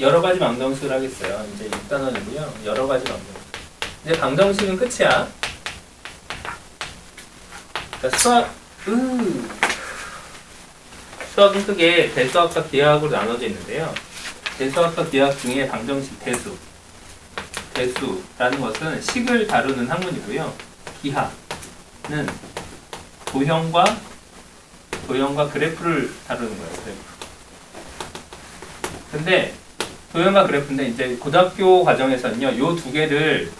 여러 가지 방정식을 하겠어요. 이제 6단원이고요. 여러 가지 방정식. 이제 방정식은 끝이야. 자, 수학, 으. 수학은 크게 대수학과 기하학으로 나눠져 있는데요. 대수학과 기하학 중에 방정식 대수. 대수라는 것은 식을 다루는 학문이고요. 기하는 도형과 도형과 그래프를 다루는 거예요. 그래프. 근데 도형과 그래프인데 이제 고등학교 과정에서는요, 요 두 개를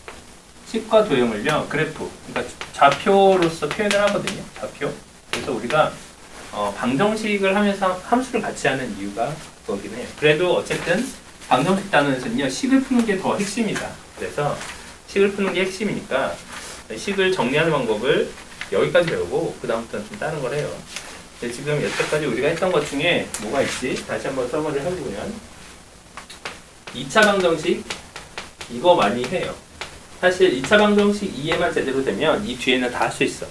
식과 도형을요, 그래프, 그러니까 좌표로서 표현을 하거든요. 좌표. 그래서 우리가 어, 방정식을 하면서 함수를 같이 하는 이유가 그거긴 해요. 그래도 어쨌든 방정식 단원에서는요, 식을 푸는 게 더 핵심이다. 그래서 식을 푸는 게 핵심이니까 식을 정리하는 방법을 여기까지 배우고 그 다음부터는 좀 다른 걸 해요. 지금 여태까지 우리가 했던 것 중에 뭐가 있지? 다시 한번 써머리를 해보면 2차 방정식 이거 많이 해요. 사실 2차 방정식 이해만 제대로 되면 이 뒤에는 다 할 수 있어.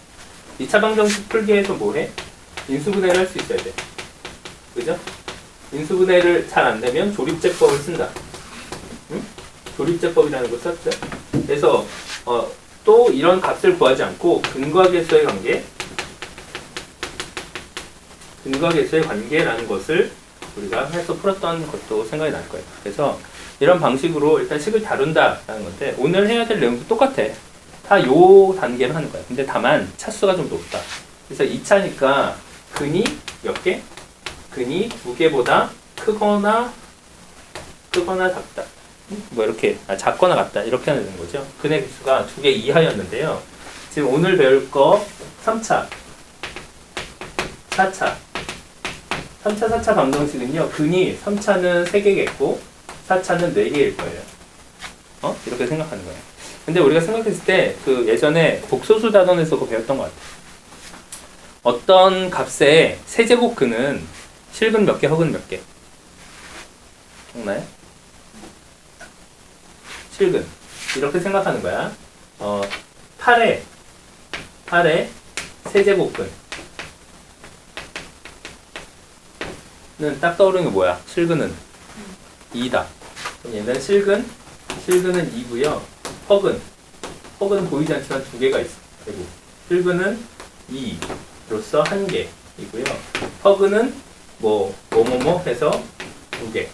2차 방정식 풀기에서 뭐 해? 인수분해를 할 수 있어야 돼. 그죠? 인수분해를 잘 안 되면 조립제법을 쓴다. 응? 조립제법이라는 걸 썼죠. 그래서 어, 또 이런 값을 구하지 않고 근과 계수의 관계, 근과 계수의 관계라는 것을 우리가 해서 풀었던 것도 생각이 날 거예요. 그래서 이런 방식으로 일단 식을 다룬다라는 건데 오늘 해야 될 내용도 똑같아. 다 요 단계로 하는 거야. 근데 다만 차수가 좀 높다. 그래서 2차니까 근이 몇 개? 근이 두 개보다 크거나 크거나 작다. 뭐 이렇게 아, 작거나 같다 이렇게 하는 거죠. 근의 개수가 두 개 이하였는데요. 지금 오늘 배울 거 3차, 4차, 3차, 4차 방정식은요. 근이 3차는 3개겠고 4차는 4개일 거예요. 어? 이렇게 생각하는 거예요. 근데 우리가 생각했을 때 그 예전에 복소수 단원에서 그거 배웠던 것 같아요. 어떤 값의 세제곱 근은 실근 몇 개, 허근 몇 개? 기억나요? 실근. 이렇게 생각하는 거야. 어, 8에, 8에 세제곱 근. 딱 떠오르는 게 뭐야? 실근은 2다. 얘는 실근, 실근은 2고요. 허근, 허근은 보이지 않지만 두 개가 있어. 그리고 실근은 2로서 한 개이고요. 허근은 뭐 뭐뭐뭐 해서 두 개.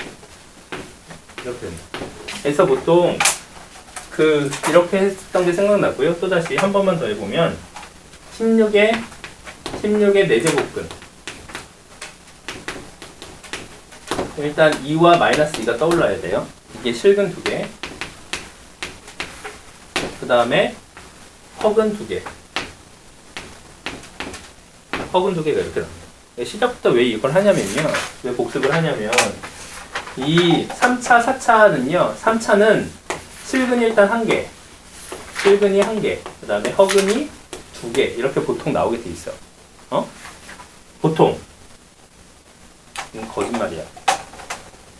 이렇게 됩니다. 그래서 보통 그 이렇게 했던 게 생각나고요. 또 다시 한 번만 더 해보면 16의 16의 4제곱근 일단 2와 마이너스 2가 떠올라야 돼요. 이게 실근 두 개. 그 다음에 허근 두 개. 허근 두 개가 이렇게 나옵니다. 시작부터 왜 이걸 하냐면요. 왜 복습을 하냐면 이 3차, 4차는요. 3차는 실근이 일단 한 개, 실근이 한 개, 그 다음에 허근이 두 개. 이렇게 보통 나오게 돼 있어. 어? 보통. 거짓말이야.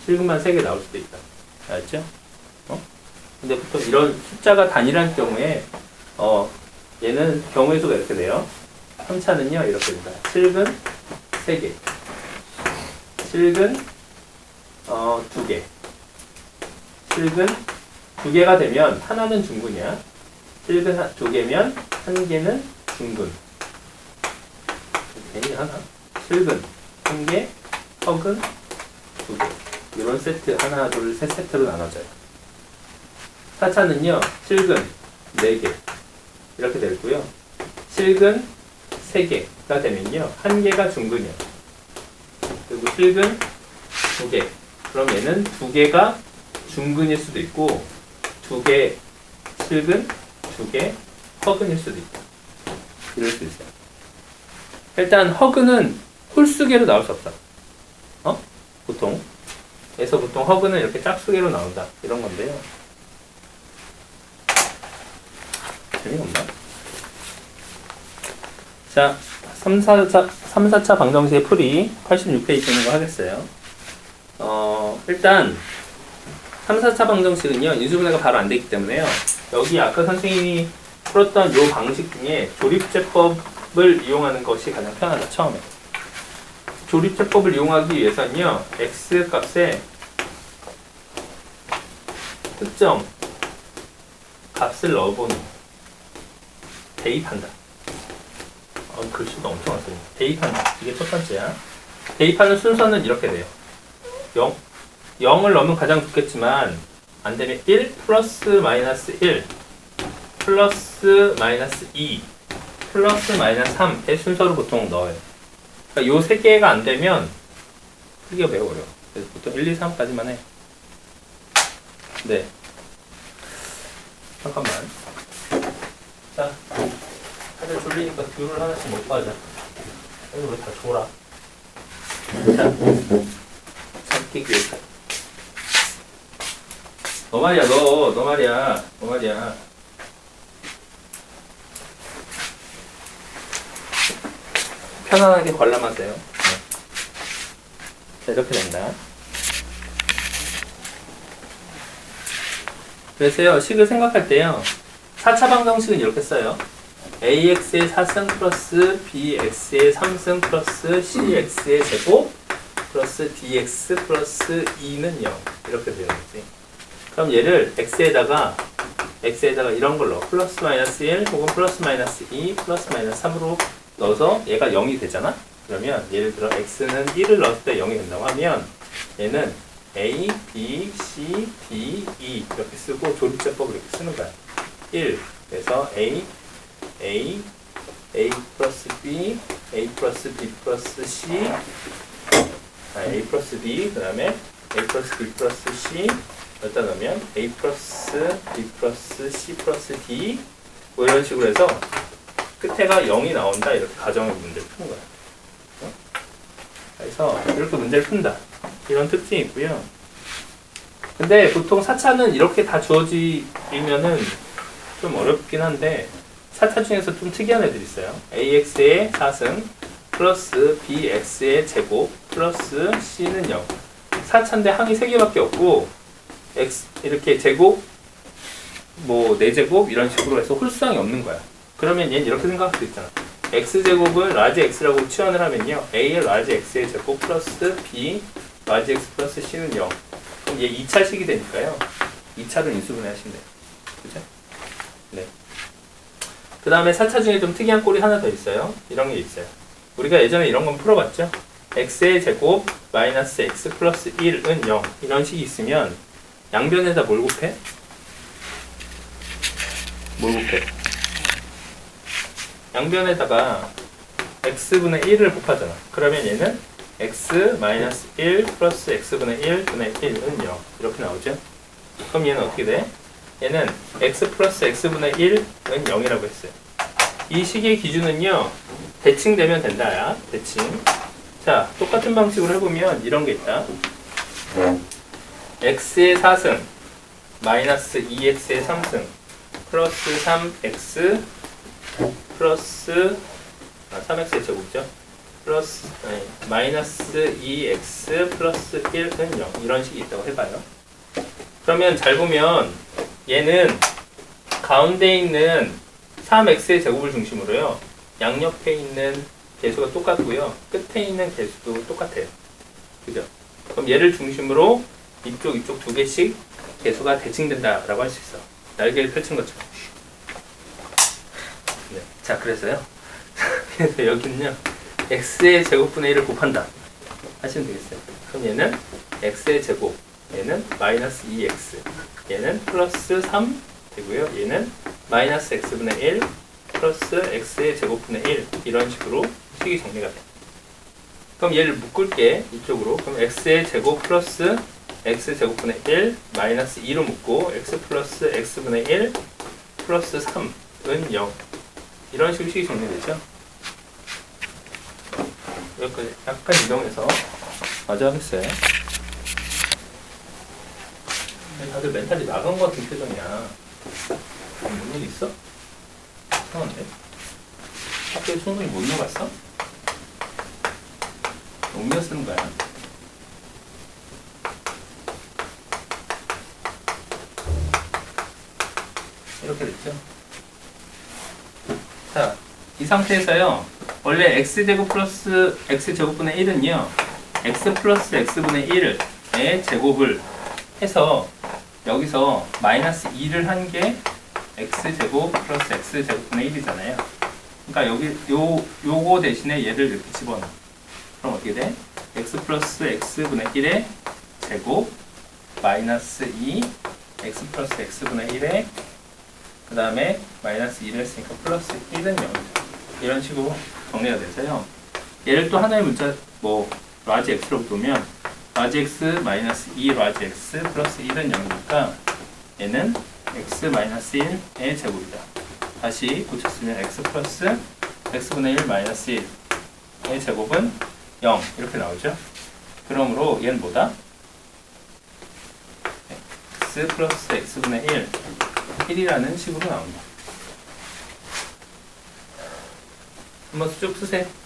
실근만 세개 나올 수도 있다. 알았죠? 어? 근데 보통 이런 숫자가 단일한 경우에, 어, 얘는 경우의 수가 이렇게 돼요. 3차는요, 이렇게 됩니다. 실근 3개. 실근, 어, 2개. 실근 2개가 되면 하나는 중근이야. 실근 한- 2개면 한 개는 중근. 괜히 하나. 실근 1개, 허근 2개. 이런 세트, 하나, 둘, 세 세트로 나눠져요. 4차는요, 실근 4개. 이렇게 되고요. 실근 3개가 되면요. 한 개가 중근이요. 그리고 실근 2개. 그럼 얘는 두 개가 중근일 수도 있고, 두개 실근, 두개 허근일 수도 있다. 이럴 수 있어요. 일단 허근은 홀수계로 나올 수 없다. 어? 보통. 그래서 보통 허근은 이렇게 짝수계로 나온다. 이런 건데요. 재미가 없나? 자, 3, 4차, 3, 4차 방정식의 풀이 86페이지 있는 거 하겠어요. 어, 일단 3, 4차 방정식은요. 인수분해가 바로 안 되기 때문에요. 여기 아까 선생님이 풀었던 요 방식 중에 조립제법을 이용하는 것이 가장 편하다. 처음에. 조립제법을 이용하기 위해서는요. x 값에 특정 값을 넣어보니 대입한다. 어, 글씨도 엄청 왔어요. 대입한다. 이게 첫 번째야. 대입하는 순서는 이렇게 돼요. 0, 0을 넣으면 가장 좋겠지만 안 되면 1 플러스 마이너스 1 플러스 마이너스 2 플러스 마이너스 3의 순서로 보통 넣어요. 그러니까 요세 개가 안 되면 크기가 매우 어려워. 그래서 보통 1, 2, 3까지만 해. 네. 잠깐만. 자, 다들 졸리니까 귤을 하나씩 먹고 하자. 이거 왜다 졸아? 자, 참기 귤. 너 말이야, 너, 너 말이야, 너 말이야. 편안하게 관람하세요. 네. 자, 이렇게 된다. 그래서요, 식을 생각할 때요, 4차 방정식은 이렇게 써요. ax의 4승 플러스 bx의 3승 플러스 cx의 제곱 플러스 dx 플러스 2는 0. 이렇게 되어 있지. 그럼 얘를 x에다가 x에다가 이런 걸로 플러스 마이너스 1 혹은 플러스 마이너스 2 플러스 마이너스 3으로 넣어서 얘가 0이 되잖아? 그러면 예를 들어 x는 1을 넣었을 때 0이 된다고 하면 얘는 a, b, c, d, e 이렇게 쓰고 조립제법을 이렇게 쓰는 거야. 1 그래서 a, a, a 플러스 b, a 플러스 b 플러스 c 아, a 플러스 b 그 다음에 a 플러스 b 플러스 c 여기다 넣으면 a 플러스 b 플러스 c 플러스 d 뭐 이런 식으로 해서 끝에가 0이 나온다 이렇게 가정의 문제를 푸는 거야. 어? 그래서 이렇게 문제를 푼다. 이런 특징이 있고요. 근데 보통 4차는 이렇게 다 주어지면은 좀 어렵긴 한데 4차 중에서 좀 특이한 애들이 있어요. AX의 4승 플러스 BX의 제곱 플러스 C는 0. 4차인데 항이 3개밖에 없고 X 이렇게 제곱 뭐 4제곱 이런 식으로 해서 홀수항이 없는 거야. 그러면 얘는 이렇게 생각할 수 있잖아. x제곱을 라지 x라고 치환을 하면요. a의 라지 x의 제곱 플러스 b 라지 x 플러스 c는 0. 그럼 얘 2차식이 되니까요. 2차로 인수분해 하시면 돼요. 그죠? 네. 그 다음에 4차 중에 좀 특이한 꼴이 하나 더 있어요. 이런 게 있어요. 우리가 예전에 이런 건 풀어봤죠? x의 제곱 마이너스 x 플러스 1은 0. 이런 식이 있으면 양변에다 뭘 곱해? 뭘 곱해? 양변에다가 x분의 1을 곱하잖아. 그러면 얘는 x 마이너스 1 플러스 x분의 1 분의 1은 0 이렇게 나오죠. 그럼 얘는 어떻게 돼? 얘는 x 플러스 x분의 1은 0이라고 했어요. 이 식의 기준은요. 대칭되면 된다야. 대칭. 자, 똑같은 방식으로 해보면 이런 게 있다. x의 4승 마이너스 2x의 3승 플러스 3x 플러스 아, 3x의 제곱이죠. 플러스 아니, 마이너스 2x 플러스 1은 0 이런 식이 있다고 해봐요. 그러면 잘 보면 얘는 가운데 있는 3x의 제곱을 중심으로요. 양옆에 있는 개수가 똑같고요. 끝에 있는 개수도 똑같아요. 그죠? 그럼 얘를 중심으로 이쪽 이쪽 두 개씩 개수가 대칭된다라고 할 수 있어. 날개를 펼친 것처럼. 네. 자, 그래서요. 그래서 여기는요. x의 제곱분의 1을 곱한다. 하시면 되겠어요. 그럼 얘는 x의 제곱, 얘는 마이너스 2x, 얘는 플러스 3 되고요. 얘는 마이너스 x분의 1 플러스 x의 제곱분의 1 이런 식으로 식이 정리가 돼. 그럼 얘를 묶을 게 이쪽으로. 그럼 x의 제곱 플러스 x 제곱분의 1 마이너스 2로 묶고 x 플러스 x분의 1 플러스 3은 0 이런 식으로 정리되죠. 여기까지 약간 이동해서 마저 하겠어요. 다들 멘탈이 나간 것 같은 표정이야. 뭔일 있어? 이상한데? 학교에 손흥이 못 나갔어? 옮겨 쓰는 거야. 이렇게 됐죠? 자, 이 상태에서요. 원래 x제곱 플러스 x제곱분의 1은요. x 플러스 x분의 1의 제곱을 해서 여기서 마이너스 2를 한 게 x제곱 플러스 x제곱분의 1이잖아요. 그러니까 여기 요, 요거 대신에 얘를 이렇게 집어넣어. 그럼 어떻게 돼? x 플러스 x분의 1의 제곱 마이너스 2 x 플러스 x분의 1의 그 다음에 마이너스 2를 했으니까 플러스 1은 0이죠. 이런 식으로 정리가 돼서요. 얘를 또 하나의 문자 뭐 라지 x로 보면 라지 x 마이너스 2 라지 x 플러스 1은 0이니까 얘는 x 마이너스 1의 제곱이다. 다시 고쳤으면 x 플러스 x분의 1 마이너스 1의 제곱은 0 이렇게 나오죠. 그러므로 얘는 뭐다? x 플러스 x분의 1 1이라는 식으로 나온다. 한번 쭉 쓰세요.